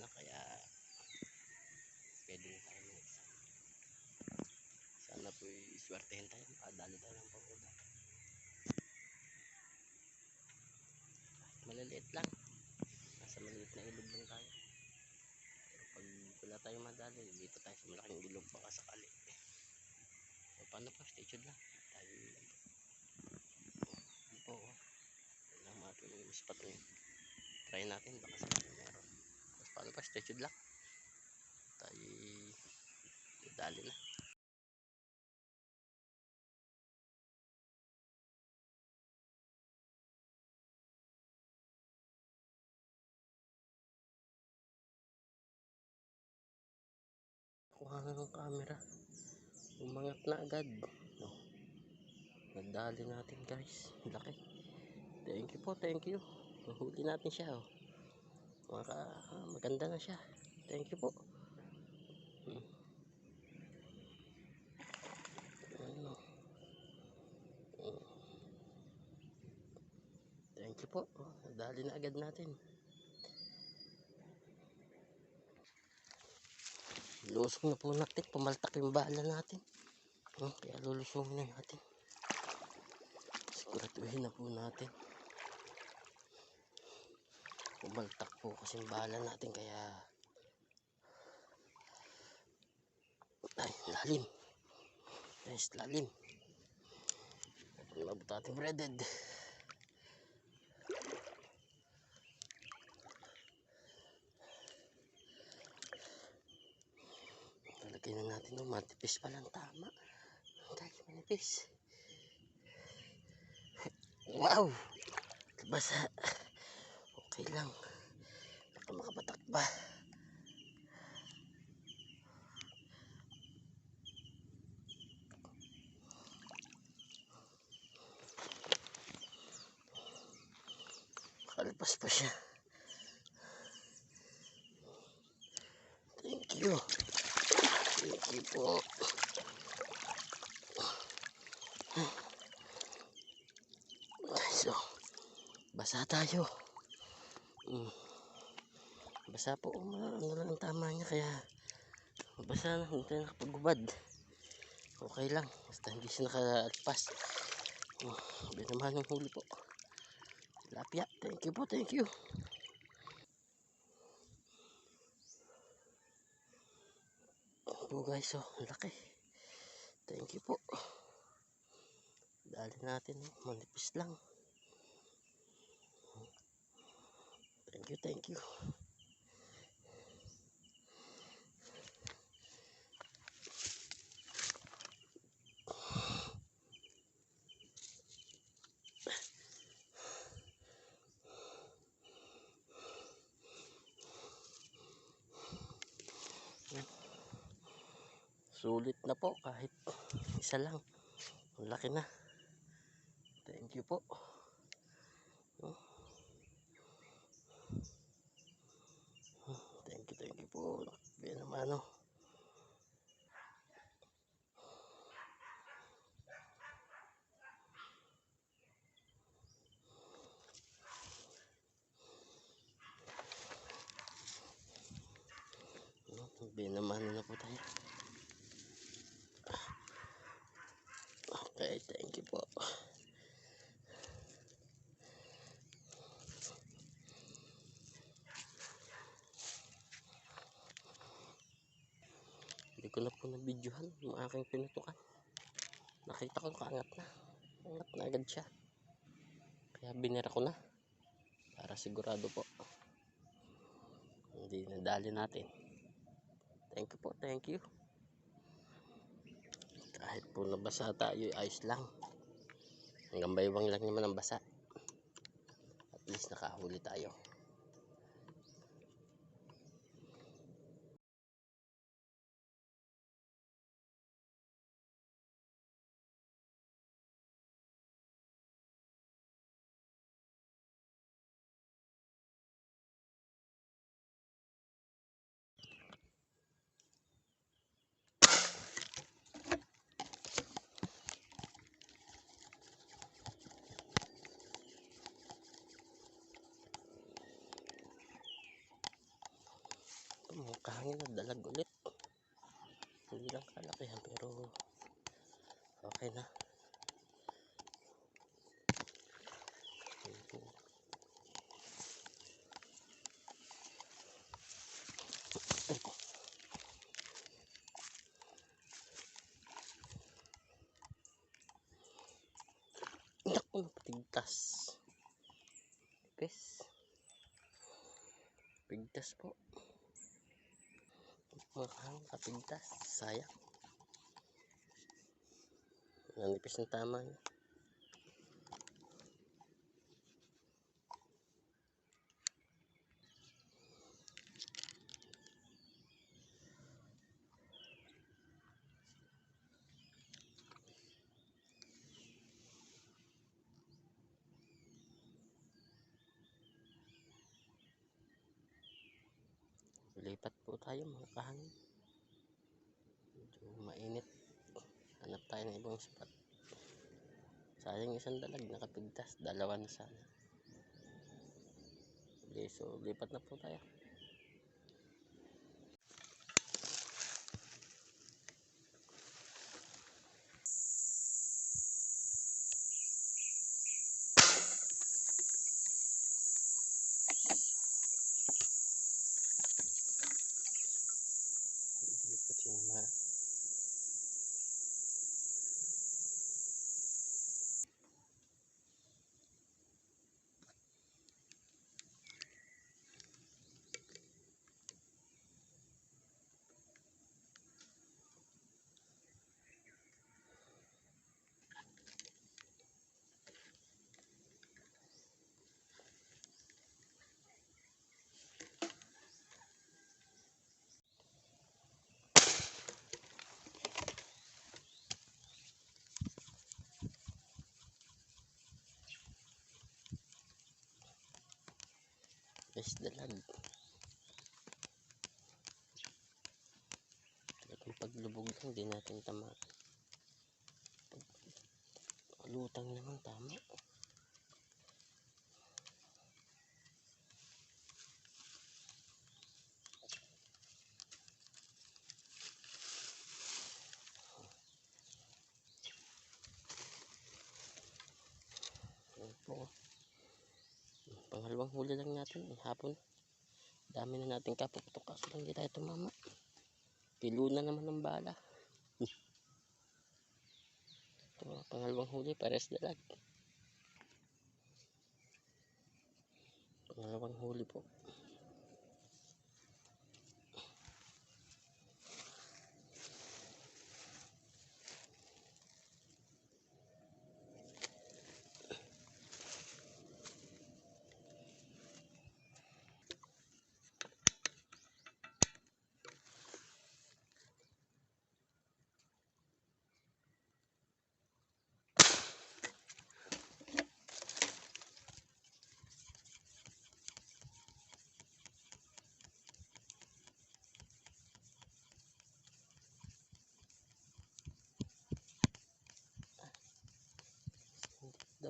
na kaya pwede na tayo mag isa. Sana po iswertehin tayo. Makadali tayo ng pagoda. Maliliit lang. Nasa maliit na ilog lang tayo. Pero pag wala tayong madali, dito tayo sa malaking ilog baka sakali. So, paano po? Stay tuned lang. Tayo ano po. oh. Wala mga yung spot. Try natin. Baka sakali meron. Tapos paano pa? Stay tuned lang. Tayo dali na. Kuha ng camera. Umangat na agad. No. Nadali natin guys. Laki. Thank you po, thank you. Nahuli natin siya oh. Maka, maganda na siya. Thank you po. Hmm. Ano. Hmm. Thank you po. Nadali na agad natin. Lusong na po natin. Pumaltak yung bala natin. Oh, kaya lulusongin na natin. Siguraduhin na po natin. Pumaltak po kasi bala natin kaya ay lalim. Guys, lalim. Mabot natin breaded. Talagyan na natin ng matipis pa lang tama. Guys, manipis. Wow! Basa. Okay lang. Baka makapatak pa. Kalpas pa siya. Thank you. Thank you po. So, basa tayo. Mm. Basa po. Ano lang ang tama niya kaya basa na. Hindi tayo nakapagubad. Okay lang. Basta hindi siya nakalpas. Mm. Sabi naman ng huli po. Tilapia. Thank you po. Thank you. po guys oh ang laki thank you po dali natin oh, manipis lang thank you thank you. Sulit na po kahit isa lang. Ang laki na. Thank you po Oh. thank you thank you po Bien naman oh. Bien naman na po tayo okay thank you po hindi na-videohan yung aking pinutukan. Nakita ko kaangat na. Angat na agad siya. Kaya binira ko na. Para sigurado po. Hindi nadali natin. Thank you po thank you. Kahit po nabasa tayo ayos lang. Hanggang baywang lang naman ang basa. At least nakahuli tayo Mga kahangin na dalag ulit. Hindi lang kalakihan pero okay na. Naku, napatigtas. Pes. Pigtas po. Mukhang kapigtas. Sayang. Nanipis ng tama niya. Lipat po tayo mga kahangin. Medyo mainit. Hanap tayo ng ibang spot. Sayang isang dalag nakapigtas. Dalawa na sana. Okay, so lipat na po tayo. Lipat yun ma. Guys, dalag. Talagang paglubog lang, di natin tama. Lutang naman tama. Po. Pangalawang huli lang natin eh, hapon. Dami na natin kapuputok kaso lang hindi tayo tumama. Pilo na naman ng bala. Ito, pangalawang huli, pares dalag. Pangalawang huli po.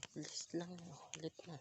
Police lang, ulit na.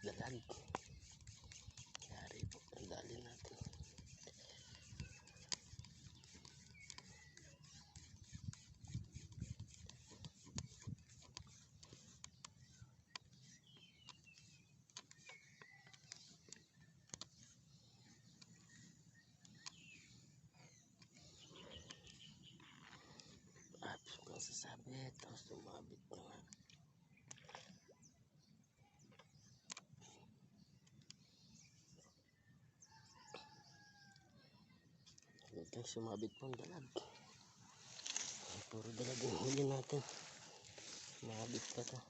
Guys, dalag. Yari po, ang dali natin. Apps ko sasabit, tapos sumabit na nga. Kang sumabit pong dalag. Puro dalag yung huli natin. Mabit pa to.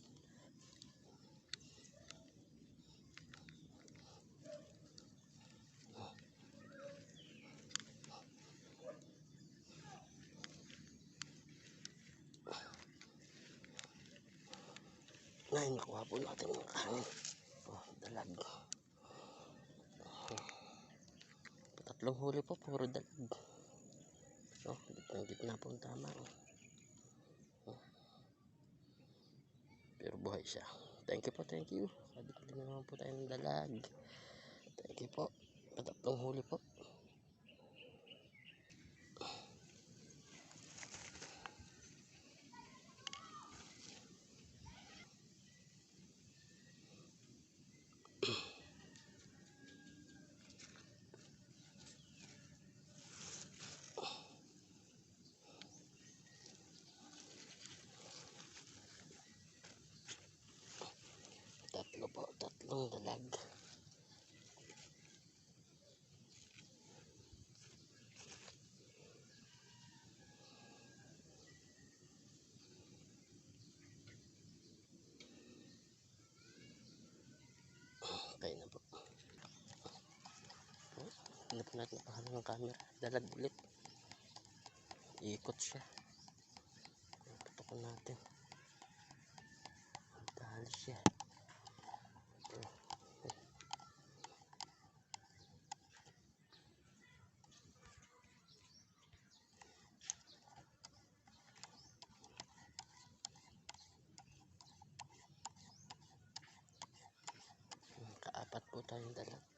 natin. Ay, nakuha po natin yung kanin. Oh, dalag. Tatlong huli po, puro dalag. Oh, gitna gitna po ang tama. Oh. Pero buhay siya. Thank you po, thank you. Sabi ko naman po tayo ng dalag. Thank you po. Tatlong huli po. Natin napahalang ng camera. Dalag ulit. Ikot siya. Tutukan natin. Dahil siya. Kaapat po tayong dalag.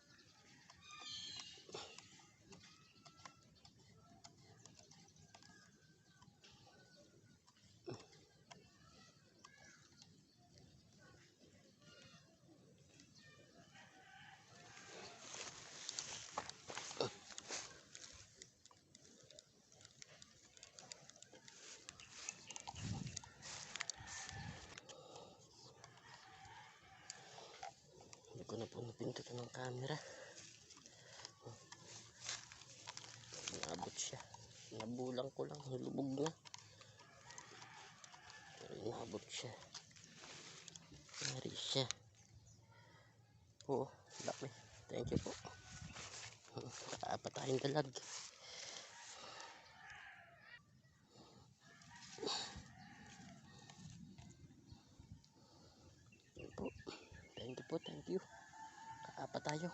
Camera. Inabot siya. Nabulang ko lang. Lubog na. Pero inabot siya. Nari siya. Oo. Laki. Thank you po. Nakaapat tayong dalag. Thank you po. Thank you. Tayo.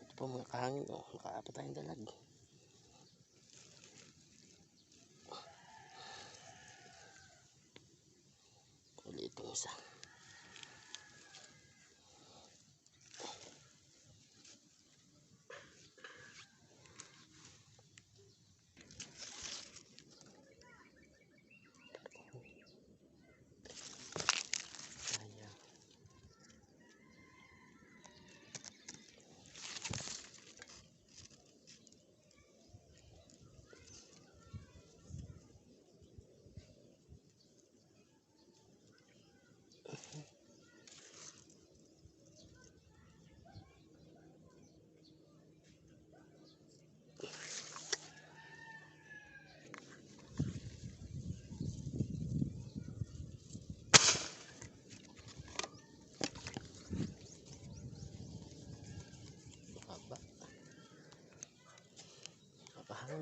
Ito po mga kahangin. Oh, nakaapat tayong dalag. Ulit itong isa.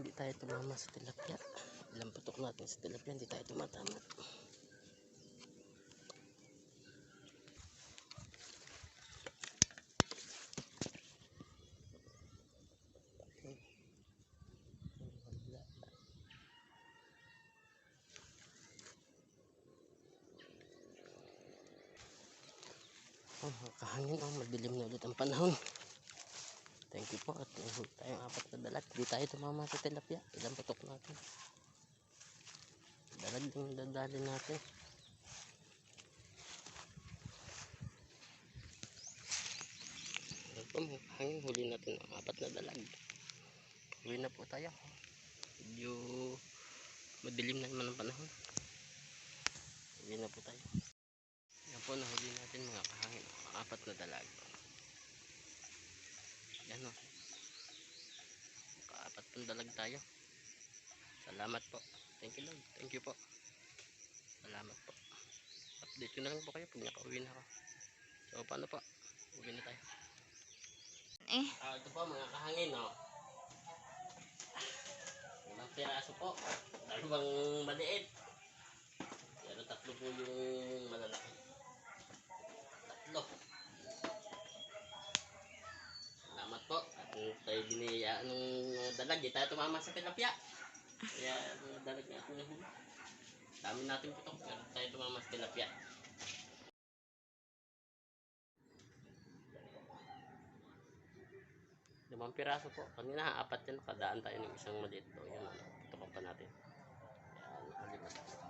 Tayo tumama sa tilapia. Ilang putok natin sa tilapia, hindi tayo tumatama. Oh, kahangin oh, madilim na ulit ang panahon. Thank you po at uh, tayong apat na dalag. Tumama sa tilapia. Ilang putok natin. Dalag yung dadali natin. Mo, hangin huli natin apat na dalag. Uwi na po tayo. Medyo madilim na naman ang panahon. Uwi na po tayo. Yan po, nahuli natin mga kahangin. Ang apat na dalag. Yan o. Dalag tayo. Salamat po. Thank you Lord. Thank you po. Salamat po. Update ko na lang po kayo pag nakauwi na ako. So paano po? Uwi na tayo. Eh, Ah, ito po mga kahangin o. Ilang piraso po. Dalawang maliit. Pero tatlo po yung malalaki. Tatlo. Kung tayo biniyaan ng dalag, di tayo tumama sa tilapia. Kaya ang dalag na nahuli. Dami natin putok, pero tayo tumama sa tilapia. Limang piraso po. Kanina, apat yan. Kadaan tayo ng isang maliit. O, yan. ano, Putokan pa natin. Yan, nakalimot.